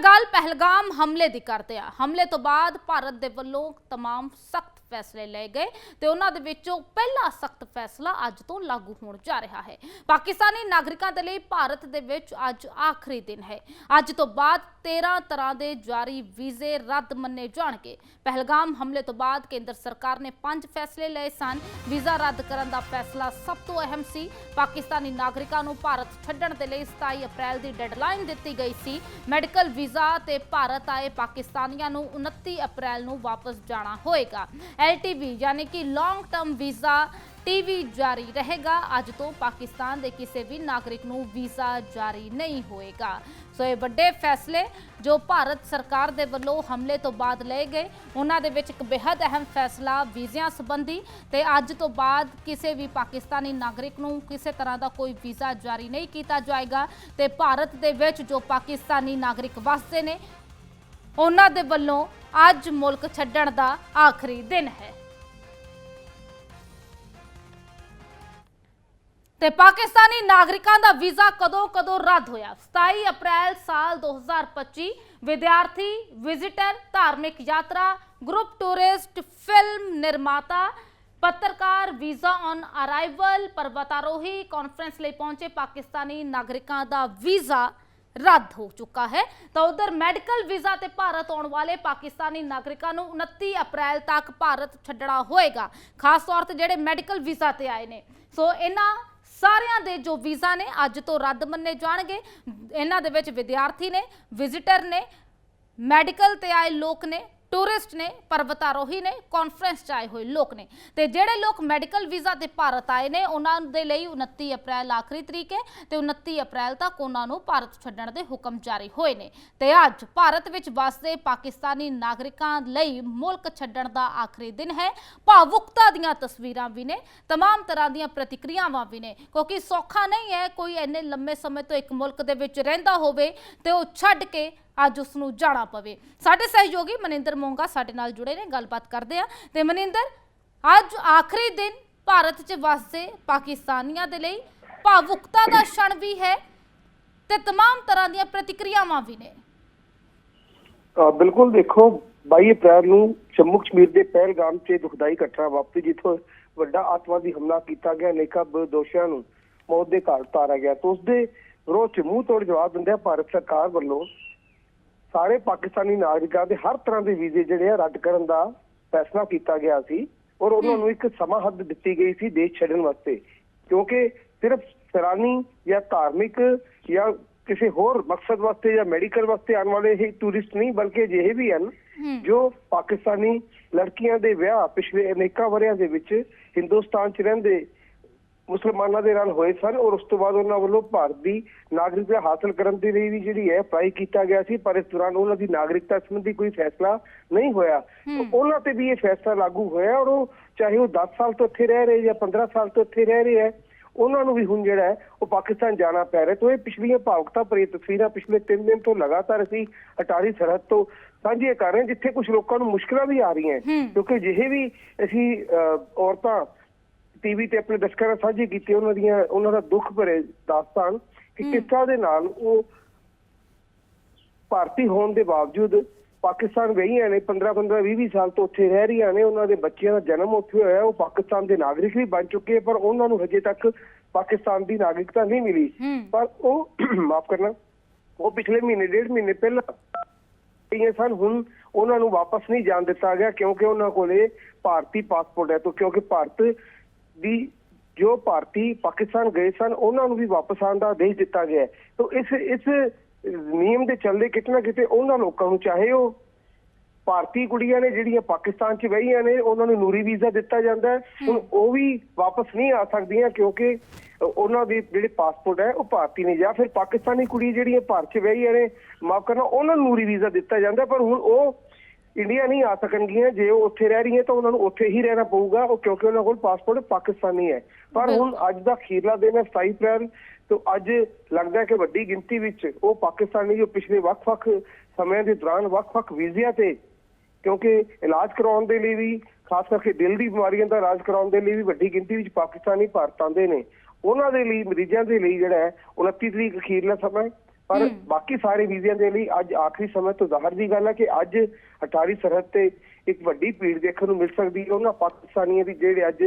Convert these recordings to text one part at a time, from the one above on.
ਗੱਲ ਪਹਿਲਗਾਮ ਹਮਲੇ ਦੀ ਕਰਦੇ ਆ ਹਮਲੇ ਤੋਂ ਬਾਅਦ ਭਾਰਤ ਦੇ ਵੱਲੋਂ तमाम ਸਖਤ ਫੈਸਲੇ ਲਏ ਗਏ ਤੇ ਉਹਨਾਂ ਦੇ ਵਿੱਚੋਂ ਪਹਿਲਾ ਸਖਤ ਫੈਸਲਾ ਅੱਜ ਤੋਂ ਲਾਗੂ ਹੋਣ ਜਾ ਰਿਹਾ ਹੈ। ਪਾਕਿਸਤਾਨੀ ਨਾਗਰਿਕਾਂ ਦੇ ਲਈ ਭਾਰਤ ਦੇ ਵਿੱਚ ਅੱਜ ਆਖਰੀ ਦਿਨ ਹੈ। ਅੱਜ ਤੋਂ ਬਾਅਦ 13 ਤਰ੍ਹਾਂ ਦੇ ਜਾਰੀ ਵੀਜ਼ੇ ਰੱਦ ਮੰਨੇ ਜਾਣਗੇ। ਪਹਿਲਗਾਮ ਹਮਲੇ ਤੋਂ ਬਾਅਦ ਕੇਂਦਰ ਸਰਕਾਰ ਨੇ ਪੰਜ ਫੈਸਲੇ ਲਏ ਸਨ। ਵੀਜ਼ਾ ਰੱਦ ਕਰਨ ਦਾ ਫੈਸਲਾ ਸਭ ਤੋਂ ਅਹਿਮ ਸੀ। ਪਾਕਿਸਤਾਨੀ ਨਾਗਰਿਕਾਂ ਨੂੰ ਭਾਰਤ ਛੱਡਣ ਦੇ ਲਈ 27 ਅਪ੍ਰੈਲ ਦੀ ਡੈਡਲਾਈਨ ਦਿੱਤੀ ਗਈ ਸੀ। ਮੈਡੀਕਲ ਵੀਜ਼ਾ ਤੇ ਭਾਰਤ ਆਏ ਪਾਕਿਸਤਾਨੀਆਂ ਨੂੰ 29 ਅਪ੍ਰੈਲ ਨੂੰ ਵਾਪਸ ਜਾਣਾ ਹੋਏਗਾ। ਐਲਟੀਵੀ ਯਾਨੀ ਕਿ ਲੌਂਗ ਟਰਮ ਵੀਜ਼ਾ ਟੀਵੀ ਜਾਰੀ ਰਹੇਗਾ। ਅੱਜ ਤੋਂ ਪਾਕਿਸਤਾਨ ਦੇ ਕਿਸੇ ਵੀ ਨਾਗਰਿਕ ਨੂੰ ਵੀਜ਼ਾ ਜਾਰੀ ਨਹੀਂ ਹੋਏਗਾ। ਸੋ ਇਹ ਵੱਡੇ ਫੈਸਲੇ ਜੋ ਭਾਰਤ ਸਰਕਾਰ ਦੇ ਵੱਲੋਂ ਹਮਲੇ ਤੋਂ ਬਾਅਦ ਲਏ ਗਏ, ਉਹਨਾਂ ਦੇ ਵਿੱਚ ਇੱਕ ਬੇहद ਅਹਿਮ ਫੈਸਲਾ ਵੀਜ਼ਿਆਂ ਸੰਬੰਧੀ ਤੇ ਅੱਜ ਤੋਂ ਬਾਅਦ ਕਿਸੇ ਵੀ ਪਾਕਿਸਤਾਨੀ ਨਾਗਰਿਕ ਨੂੰ ਕਿਸੇ ਤਰ੍ਹਾਂ ਦਾ ਕੋਈ ਵੀਜ਼ਾ ਜਾਰੀ ਨਹੀਂ ਕੀਤਾ ਜਾਏਗਾ ਤੇ ਭਾਰਤ ਦੇ ਵਿੱਚ ਜੋ ਪਾਕਿਸਤਾਨੀ ਨਾਗਰਿਕ ਵਸਦੇ ਨੇ ਉਹਨਾਂ ਦੇ ਵੱਲੋਂ ਅੱਜ ਮੁਲਕ ਛੱਡਣ ਦਾ ਆਖਰੀ ਦਿਨ ਹੈ। ਤੇ ਪਾਕਿਸਤਾਨੀ ਨਾਗਰਿਕਾਂ ਦਾ ਵੀਜ਼ਾ ਕਦੋਂ ਕਦੋਂ ਰੱਦ ਹੋਇਆ? 27 ਅਪ੍ਰੈਲ ਸਾਲ 2025 ਵਿਦਿਆਰਥੀ, ਵਿਜ਼ਿਟਰ, ਧਾਰਮਿਕ ਯਾਤਰਾ, ਗਰੁੱਪ ਟੂਰਿਸਟ, ਫਿਲਮ ਨਿਰਮਾਤਾ, ਪੱਤਰਕਾਰ, ਵੀਜ਼ਾ ਔਨ ਅਰਾਈਵਲ ਪਰਵਤਾਰੋਹੀ ਕਾਨਫਰੰਸ ਲਈ ਪਹੁੰਚੇ ਪਾਕਿਸਤਾਨੀ ਨਾਗਰਿਕਾਂ ਦਾ ਵੀਜ਼ਾ ਰੱਦ ਹੋ ਚੁੱਕਾ ਹੈ। ਤਾਂ ਉਧਰ ਮੈਡੀਕਲ ਵੀਜ਼ਾ ਤੇ ਭਾਰਤ ਆਉਣ ਵਾਲੇ ਪਾਕਿਸਤਾਨੀ ਨਾਗਰਿਕਾਂ ਨੂੰ 29 ਅਪ੍ਰੈਲ ਤੱਕ ਭਾਰਤ ਛੱਡਣਾ ਹੋਏਗਾ। ਖਾਸ ਤੌਰ ਤੇ ਜਿਹੜੇ ਮੈਡੀਕਲ ਵੀਜ਼ਾ ਤੇ ਆਏ ਨੇ। ਸੋ ਇਹਨਾਂ ਸਾਰਿਆਂ ਦੇ ਜੋ ਵੀਜ਼ਾ ਨੇ, ਅੱਜ ਤੋਂ ਰੱਦ ਮੰਨੇ ਜਾਣਗੇ। ਇਹਨਾਂ ਦੇ ਵਿੱਚ ਵਿਦਿਆਰਥੀ ਨੇ, ਵਿਜ਼ਿਟਰ ਨੇ, ਮੈਡੀਕਲ ਤੇ ਆਏ ਲੋਕ ਨੇ। ਟੂਰਿਸਟ ਨੇ ਪਰਵਤਾਰੋਹੀ ਨੇ ਕਾਨਫਰੰਸ 'ਚ ਆਏ ਹੋਏ ਲੋਕ ਨੇ ਤੇ ਜਿਹੜੇ ਲੋਕ ਮੈਡੀਕਲ ਵੀਜ਼ਾ ਤੇ ਭਾਰਤ ਆਏ ਨੇ ਉਹਨਾਂ ਦੇ ਲਈ 29 ਅਪ੍ਰੈਲ ਆਖਰੀ ਤਰੀਕ ਹੈ ਤੇ 29 ਅਪ੍ਰੈਲ ਤੱਕ ਉਹਨਾਂ ਨੂੰ ਭਾਰਤ ਛੱਡਣ ਦੇ ਹੁਕਮ ਜਾਰੀ ਹੋਏ ਨੇ ਤੇ ਅੱਜ ਭਾਰਤ ਵਿੱਚ ਵਸਦੇ ਪਾਕਿਸਤਾਨੀ ਨਾਗਰਿਕਾਂ ਲਈ ਮੁਲਕ ਛੱਡਣ ਦਾ ਆਖਰੀ ਦਿਨ ਹੈ ਭਾਵੁਕਤਾ ਦੀਆਂ ਤਸਵੀਰਾਂ ਵੀ ਨੇ तमाम ਤਰ੍ਹਾਂ ਦੀਆਂ ਪ੍ਰਤੀਕਿਰਿਆਵਾਂ ਵੀ ਨੇ ਕਿਉਂਕਿ ਸੌਖਾ ਨਹੀਂ ਹੈ ਕੋਈ ਇੰਨੇ ਲੰਮੇ ਸਮੇਂ ਤੋਂ ਇੱਕ ਮੁਲਕ ਦੇ ਵਿੱਚ ਰਹਿੰਦਾ ਹੋਵੇ ਤੇ ਉਹ ਛੱਡ ਕੇ ਅੱਜ ਉਸ ਨੂੰ ਜਾਣਾ ਪਵੇ ਸਾਡੇ ਸਹਿਯੋਗੀ ਮਨਿੰਦਰ ਮੋਂਗਾ ਸਾਡੇ ਨਾਲ ਜੁੜੇ ਨੇ ਗੱਲਬਾਤ ਕਰਦੇ ਆ ਤੇ ਮਨਿੰਦਰ ਅੱਜ ਆਖਰੀ ਦਿਨ ਭਾਰਤ 'ਚ ਵਸਦੇ ਪਾਕਿਸਤਾਨੀਆਂ ਦੇ ਲਈ ਭਾਵੁਕਤਾ ਦਾ ਛਣ ਵੀ ਹੈ ਤੇ तमाम ਤਰ੍ਹਾਂ ਦੀਆਂ ਪ੍ਰਤੀਕਿਰਿਆਵਾਂ ਵੀ ਨੇ ਅ, ਬਿਲਕੁਲ ਦੇਖੋ 22 ਅਪ੍ਰੈਲ ਨੂੰ ਜੰਮੂ ਕਸ਼ਮੀਰ ਦੇ ਪਹਿਲਗਾਮ 'ਚ ਦੁਖਦਾਈ ਘਟਨਾ ਵਾਪਰੀ ਜਿੱਥੋਂ ਵੱਡਾ ਆਤਵਾਦੀ ਹਮਲਾ ਕੀਤਾ ਗਿਆ ਅਨੇਕਾਂ ਦੋਸ਼ੀਆਂ ਨੂੰ ਮੌਤ ਦੇ ਘਾਟ ਉਤਾਰਿਆ ਗਿਆ ਤਾਂ ਉਸ ਦੇ ਵਿਰੋਧ 'ਚ ਮੂੰਹ ਤੋੜ ਜਵਾਬ ਦਿੰਦਿਆਂ ਭਾਰਤ ਸਰਕਾਰ ਵੱਲੋਂ ਸਾਰੇ ਪਾਕਿਸਤਾਨੀ ਨਾਗਰਿਕਾਂ ਦੇ ਹਰ ਤਰ੍ਹਾਂ ਦੇ ਵੀਜ਼ੇ ਜਿਹੜੇ ਆ ਰੱਦ ਕਰਨ ਦਾ ਫੈਸਲਾ ਕੀਤਾ ਗਿਆ ਸੀ ਔਰ ਉਹਨਾਂ ਨੂੰ ਇੱਕ ਸਮਾਂ ਹੱਦ ਦਿੱਤੀ ਗਈ ਸੀ ਦੇਸ਼ ਛੱਡਣ ਵਾਸਤੇ। ਕਿਉਂਕਿ ਸਿਰਫ ਸੈਲਾਨੀ ਜਾਂ ਧਾਰਮਿਕ ਜਾਂ ਕਿਸੇ ਹੋਰ ਮਕਸਦ ਵਾਸਤੇ ਜਾਂ ਮੈਡੀਕਲ ਵਾਸਤੇ ਆਉਣ ਵਾਲੇ ਹੀ ਟੂਰਿਸਟ ਨਹੀਂ ਬਲਕਿ ਅਜਿਹੇ ਵੀ ਹਨ ਜੋ ਪਾਕਿਸਤਾਨੀ ਲੜਕੀਆਂ ਦੇ ਵਿਆਹ ਪਿਛਲੇ ਅਨੇਕਾਂ ਵਰਿਆਂ ਦੇ ਵਿੱਚ ਹਿੰਦੁਸਤਾਨ 'ਚ ਰਹਿੰਦੇ ਮੁਸਲਮਾਨਾਂ ਦੇ ਨਾਲ ਹੋਏ ਸਨ ਔਰ ਉਸ ਤੋਂ ਬਾਅਦ ਉਹਨਾਂ ਵੱਲੋਂ ਭਾਰਤ ਦੀ ਨਾਗਰਿਕਤਾ ਹਾਸਲ ਕਰਨ ਦੇ ਲਈ ਵੀ ਜਿਹੜੀ ਹੈ ਅਪਲਾਈ ਕੀਤਾ ਗਿਆ ਸੀ ਪਰ ਇਸ ਦੌਰਾਨ ਉਹਨਾਂ ਦੀ ਨਾਗਰਿਕਤਾ ਸੰਬੰਧੀ ਕੋਈ ਫੈਸਲਾ ਨਹੀਂ ਹੋਇਆ। ਉਹਨਾਂ ਤੇ ਵੀ ਇਹ ਫੈਸਲਾ ਲਾਗੂ ਹੋਇਆ ਔਰ ਉਹ ਚਾਹੇ ਉਹ 10 ਸਾਲ ਤੋਂ ਇੱਥੇ ਰਹਿ ਰਹੇ ਜਾਂ 15 ਸਾਲ ਤੋਂ ਇੱਥੇ ਰਹਿ ਰਹੇ ਹੈ ਉਹਨਾਂ ਨੂੰ ਵੀ ਹੁਣ ਜਿਹੜਾ ਹੈ ਉਹ ਪਾਕਿਸਤਾਨ ਜਾਣਾ ਪੈ ਰਿਹਾ। ਤੋਂ ਇਹ ਪਿਛਲੀਆਂ ਭਾਵੁਕਤਾ ਭਰੀ ਤਸਵੀਰਾਂ ਪਿਛਲੇ 3 ਦਿਨ ਤੋਂ ਲਗਾਤਾਰ ਅਸੀਂ ਅਟਾਰੀ ਸਰਹੱਦ ਤੋਂ ਸਾਂਝੀਆਂ ਕਰ ਰਹੇ ਜਿੱਥੇ ਕੁਝ ਲੋਕਾਂ ਨੂੰ ਮੁਸ਼ਕਲਾਂ ਵੀ ਆ ਰਹੀਆਂ। ਕਿਉਂਕਿ ਜਿਹੇ ਵੀ ਅਸੀਂ ਔਰਤਾਂ ਟੀਵੀ ਤੇ ਆਪਣੇ ਦਰਸ਼ਕਾਂ ਨਾਲ ਸਾਂਝੀ ਕੀਤੀ ਉਹਨਾਂ ਦੀਆਂ ਉਹਨਾਂ ਦਾ ਦੁੱਖ ਭਰੇ ਦਾਸਤਾਨ ਕਿ ਕਿਸ ਤਰ੍ਹਾਂ ਦੇ ਨਾਲ ਉਹ ਭਾਰਤੀ ਹੋਣ ਦੇ ਬਾਵਜੂਦ ਪਾਕਿਸਤਾਨ ਗਈਆਂ ਨੇ 15 15 20 20 ਸਾਲ ਤੋਂ ਉੱਥੇ ਰਹਿ ਰਹੀਆਂ ਨੇ ਉਹਨਾਂ ਦੇ ਬੱਚਿਆਂ ਦਾ ਜਨਮ ਉੱਥੇ ਹੋਇਆ ਉਹ ਪਾਕਿਸਤਾਨ ਦੇ ਨਾਗਰਿਕ ਵੀ ਬਣ ਚੁੱਕੇ ਪਰ ਉਹਨਾਂ ਨੂੰ ਹਜੇ ਤੱਕ ਪਾਕਿਸਤਾਨ ਦੀ ਨਾਗਰਿਕਤਾ ਨਹੀਂ ਮਿਲੀ। ਪਰ ਉਹ ਮਾਫ ਕਰਨਾ ਉਹ ਪਿਛਲੇ ਮਹੀਨੇ ਡੇਢ ਮਹੀਨੇ ਪਹਿਲਾਂ ਗਈਆਂ ਸਨ ਹੁਣ ਉਹਨਾਂ ਨੂੰ ਵਾਪਸ ਨਹੀਂ ਜਾਣ ਦਿੱਤਾ ਗਿਆ ਕਿਉਂਕਿ ਉਹਨਾਂ ਕੋਲੇ ਭਾਰਤੀ ਪਾਸਪੋਰਟ ਹੈ ਤਾਂ ਕਿਉਂਕਿ ਭਾਰਤ ਦੀ ਜੋ ਭਾਰਤੀ ਪਾਕਿਸਤਾਨ ਗਏ ਸਨ ਉਹਨਾਂ ਨੂੰ ਵੀ ਵਾਪਸ ਆਉਣ ਦਾ ਆਦੇਸ਼ ਦਿੱਤਾ ਗਿਆ। ਤਾਂ ਇਸ ਇਸ ਨਿਯਮ ਦੇ ਚੱਲਦੇ ਕਿਤੇ ਨਾ ਕਿਤੇ ਉਹਨਾਂ ਲੋਕਾਂ ਨੂੰ ਚਾਹੇ ਉਹ ਭਾਰਤੀ ਕੁੜੀਆਂ ਨੇ ਜਿਹੜੀਆਂ ਪਾਕਿਸਤਾਨ 'ਚ ਵਹੀਆਂ ਨੇ ਉਹਨਾਂ ਨੂੰ ਨੂਰੀ ਵੀਜ਼ਾ ਦਿੱਤਾ ਜਾਂਦਾ ਹੁਣ ਉਹ ਵੀ ਵਾਪਸ ਨਹੀਂ ਆ ਸਕਦੀਆਂ ਕਿਉਂਕਿ ਉਹਨਾਂ ਦੇ ਜਿਹੜੇ ਪਾਸਪੋਰਟ ਹੈ ਉਹ ਭਾਰਤੀ ਨੇ ਜਾਂ ਫਿਰ ਪਾਕਿਸਤਾਨੀ ਕੁੜੀ ਜਿਹੜੀਆਂ ਭਾਰਤ 'ਚ ਵਹੀਆਂ ਨੇ ਮਾਫ ਕਰਨਾ ਉਹਨਾਂ ਨੂੰ ਨੂਰੀ ਵੀਜ਼ਾ ਦਿੱਤਾ ਜਾਂਦਾ ਪਰ ਹੁਣ ਉਹ ਇੰਡੀਆ ਨਹੀਂ ਆ ਸਕਣਗੀਆਂ ਜੇ ਉਹ ਉੱਥੇ ਰਹਿ ਰਹੀਆਂ ਤਾਂ ਉਹਨਾਂ ਨੂੰ ਉੱਥੇ ਹੀ ਰਹਿਣਾ ਪਊਗਾ ਉਹ ਕਿਉਂਕਿ ਉਹਨਾਂ ਕੋਲ ਪਾਸਪੋਰਟ ਪਾਕਿਸਤਾਨੀ ਹੈ। ਪਰ ਹੁਣ ਅੱਜ ਦਾ ਅਖੀਰਲਾ ਦਿਨ ਹੈ 27 ਅਪ੍ਰੈਲ ਤੋਂ ਅੱਜ ਲੱਗਦਾ ਹੈ ਕਿ ਵੱਡੀ ਗਿਣਤੀ ਵਿੱਚ ਉਹ ਪਾਕਿਸਤਾਨੀ ਜੋ ਪਿਛਲੇ ਵੱਖ-ਵੱਖ ਸਮਿਆਂ ਦੇ ਦੌਰਾਨ ਵੱਖ-ਵੱਖ ਵੀਜ਼ਿਆਂ ਤੇ ਕਿਉਂਕਿ ਇਲਾਜ ਕਰਾਉਣ ਦੇ ਲਈ ਵੀ ਖਾਸ ਕਰਕੇ ਦਿਲ ਦੀ ਬਿਮਾਰੀਆਂ ਦਾ ਇਲਾਜ ਕਰਾਉਣ ਦੇ ਲਈ ਵੀ ਵੱਡੀ ਗਿਣਤੀ ਵਿੱਚ ਪਾਕਿਸਤਾਨੀ ਭਾਰਤ ਆਉਂਦੇ ਨੇ। ਉਹਨਾਂ ਦੇ ਲਈ ਮਰੀਜ਼ਾਂ ਦੇ ਲਈ ਜਿਹੜਾ ਹੈ 29 ਤਰੀਕ ਅਖੀਰਲਾ ਸਮਾਂ ਹੈ। ਪਰ। ਬਾਕੀ ਸਾਰੇ ਵੀਜ਼ਿਆਂ ਦੇ ਲਈ ਅੱਜ ਆਖਰੀ ਸਮੇਂ ਤੋਂ ਜ਼ਾਹਰ ਦੀ ਗੱਲ ਹੈ ਕਿ ਅੱਜ ਅਟਾਰੀ ਸਰਹੱਦ ਤੇ ਇੱਕ ਵੱਡੀ ਭੀੜ ਦੇਖਣ ਨੂੰ ਮਿਲ ਸਕਦੀ ਹੈ ਉਹਨਾਂ ਪਾਕਿਸਤਾਨੀਆਂ ਦੀ ਜਿਹੜੇ ਅੱਜ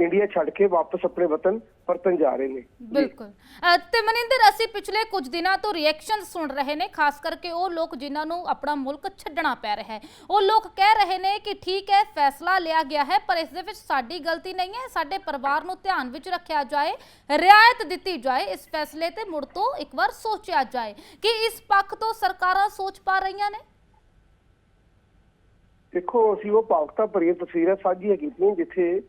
ਇੰਡੀਆ ਛੱਡ ਕੇ ਵਾਪਸ ਆਪਣੇ ਵਤਨ ਪਰਤਨ ਜਾ ਰਹੇ ਨੇ। ਬਿਲਕੁਲ। ਅ, ਤੇ ਮਨਿੰਦਰ ਅਸੀਂ ਪਿਛਲੇ ਕੁਝ ਦਿਨਾਂ ਤੋਂ ਰਿਐਕਸ਼ਨ ਸੁਣ ਰਹੇ ਨੇ ਖਾਸ ਕਰਕੇ ਉਹ ਲੋਕ ਜਿਨ੍ਹਾਂ ਨੂੰ ਆਪਣਾ ਮੁਲਕ ਛੱਡਣਾ ਪੈ ਰਿਹਾ ਹੈ। ਉਹ ਲੋਕ ਕਹਿ ਰਹੇ ਨੇ ਕਿ ਠੀਕ ਹੈ ਫੈਸਲਾ ਲਿਆ ਗਿਆ ਹੈ ਪਰ ਇਸ ਦੇ ਵਿੱਚ ਸਾਡੀ ਗਲਤੀ ਨਹੀਂ ਹੈ। ਸਾਡੇ ਪਰਿਵਾਰ ਨੂੰ ਧਿਆਨ ਵਿੱਚ ਰੱਖਿਆ ਜਾਏ ਰਿਆਇਤ ਦਿੱਤੀ ਜਾਏ ਇਸ ਫੈਸਲੇ ਤੇ ਮੁੜ ਤੋਂ ਇੱਕ ਵਾਰ ਸੋਚਿਆ ਜਾਏ ਕਿ ਇਸ ਪੱਖ ਤੋਂ ਸਰਕਾਰਾਂ ਸੋਚ ਪਾ ਰਹੀਆਂ ਨੇ। ਦੇਖੋ ਅਸੀਂ ਉਹ ਪਾਵਕਤਾ ਭਰੀਆਂ ਤਸਵੀਰਾਂ ਸਾਂਝੀਆਂ ਕੀਤੀਆਂ ਜਿੱਥੇ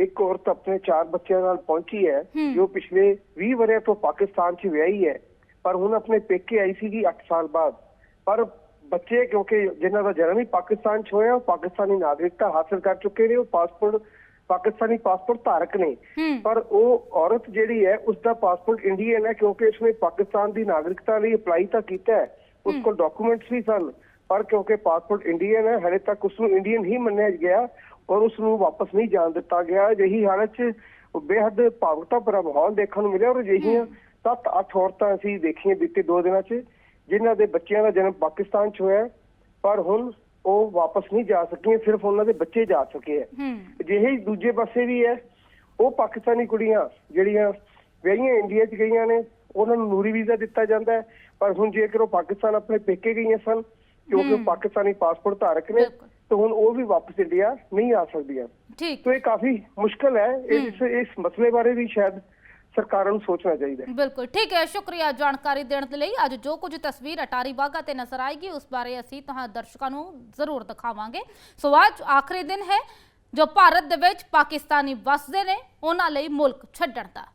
ਇੱਕ ਔਰਤ ਆਪਣੇ ਚਾਰ ਬੱਚਿਆਂ ਨਾਲ ਪਹੁੰਚੀ ਹੈ। ਜੋ ਪਿਛਲੇ 20 ਵਰ੍ਹਿਆਂ ਤੋਂ ਪਾਕਿਸਤਾਨ 'ਚ ਵਿਆਹੀ ਹੈ। ਪਰ ਹੁਣ ਆਪਣੇ ਪੇਕੇ ਆਈ ਸੀਗੀ 8 ਸਾਲ ਬਾਅਦ। ਪਰ ਬੱਚੇ ਕਿਉਂਕਿ ਜਿਨ੍ਹਾਂ ਦਾ ਜਨਮ ਹੀ ਪਾਕਿਸਤਾਨ 'ਚ ਹੋਇਆ ਉਹ ਪਾਕਿਸਤਾਨੀ ਨਾਗਰਿਕਤਾ ਹਾਸਲ ਕਰ ਚੁੱਕੇ ਨੇ ਉਹ ਪਾਸਪੋਰਟ ਪਾਕਿਸਤਾਨੀ ਪਾਸਪੋਰਟ ਧਾਰਕ ਨੇ। ਪਰ ਉਹ ਔਰਤ ਜਿਹੜੀ ਹੈ ਉਸ ਦਾ ਪਾਸਪੋਰਟ ਇੰਡੀਅਨ ਹੈ ਕਿਉਂਕਿ ਉਸਨੇ ਪਾਕਿਸਤਾਨ ਦੀ ਨਾਗਰਿਕਤਾ ਲਈ ਅਪਲਾਈ ਤਾਂ ਕੀਤਾ ਹੈ। ਉਸ ਕੋਲ ਡਾਕੂਮੈਂਟਸ ਵੀ ਸਨ ਪਰ ਕਿਉਂਕਿ ਪਾਸਪੋਰਟ ਇੰਡੀਅਨ ਹੈ ਹਲੇ ਤੱਕ ਉਸ ਨੂੰ ਇੰਡੀਅਨ ਹੀ ਮੰਨਿਆ ਗਿਆ। ਔਰ ਉਸ ਨੂੰ ਵਾਪਸ ਨਹੀਂ ਜਾਣ ਦਿੱਤਾ ਗਿਆ। ਅਜਿਹੀ ਹਾਲਤ 'ਚ ਬੇਹੱਦ ਭਾਵੁਕਤਾ ਭਰਾ ਮਾਹੌਲ ਦੇਖਣ ਨੂੰ ਮਿਲਿਆ ਔਰ ਅਜਿਹੀਆਂ ਸੱਤ ਅੱਠ ਔਰਤਾਂ ਅਸੀਂ ਦੇਖੀਆਂ ਬੀਤੇ ਦੋ ਦਿਨਾਂ 'ਚ ਜਿਨ੍ਹਾਂ ਦੇ ਬੱਚਿਆਂ ਦਾ ਜਨਮ ਪਾਕਿਸਤਾਨ 'ਚ ਹੋਇਆ। ਪਰ ਹੁਣ ਉਹ ਵਾਪਸ ਨਹੀਂ ਜਾ ਸਕੀਆਂ ਸਿਰਫ ਉਹਨਾਂ ਦੇ ਬੱਚੇ ਜਾ ਸਕੇ ਹੈ। ਅਜਿਹੇ ਦੂਜੇ ਪਾਸੇ ਵੀ ਹੈ। ਉਹ ਪਾਕਿਸਤਾਨੀ ਕੁੜੀਆਂ ਜਿਹੜੀਆਂ ਵਿਆਹੀਆਂ ਇੰਡੀਆ 'ਚ ਗਈਆਂ ਨੇ ਉਹਨਾਂ ਨੂੰ ਨੂਰੀ ਵੀਜ਼ਾ ਦਿੱਤਾ ਜਾਂਦਾ ਹੈ। ਪਰ ਹੁਣ ਜੇਕਰ ਉਹ ਪਾਕਿਸਤਾਨ ਆਪਣੇ ਪੇਕੇ ਗਈਆਂ ਸਨ ਕਿਉਂਕਿ ਉਹ। ਪਾਕਿਸਤਾਨੀ ਪਾਸਪੋਰਟ ਧਾਰਕ ਨੇ। ਤਾਂ ਹੁਣ ਉਹ ਵੀ ਵਾਪਸ ਇੰਡੀਆ ਨਹੀਂ ਆ ਸਕਦੀਆਂ। ਠੀਕ। ਤਾਂ ਇਹ ਕਾਫੀ ਮੁਸ਼ਕਲ ਹੈ। ਇਸ ਇਸ ਮਸਲੇ ਬਾਰੇ ਵੀ ਸ਼ਾਇਦ ਸਰਕਾਰਾਂ ਨੂੰ ਸੋਚਣਾ ਚਾਹੀਦਾ ਹੈ। ਬਿਲਕੁਲ ਠੀਕ ਹੈ। ਸ਼ੁਕਰੀਆ ਜਾਣਕਾਰੀ ਦੇਣ ਦੇ ਲਈ। ਅੱਜ ਜੋ ਕੁਝ ਤਸਵੀਰ ਅਟਾਰੀ ਬਾਗਾ ਤੇ ਨਜ਼ਰ ਆਏਗੀ ਉਸ ਬਾਰੇ ਅਸੀਂ ਤੁਹਾਂ ਦਰਸ਼ਕਾਂ ਨੂੰ ਜ਼ਰੂਰ ਦਿਖਾਵਾਂਗੇ। ਸੋ ਅੱਜ ਆਖਰੀ ਦਿਨ ਹੈ ਜੋ ਭਾਰਤ ਦੇ ਵਿੱਚ ਪਾਕਿਸਤਾਨੀ ਵਸਦੇ ਨੇ ਉਹਨਾਂ ਲਈ ਮੁਲਕ ਛੱਡਣ ਦਾ।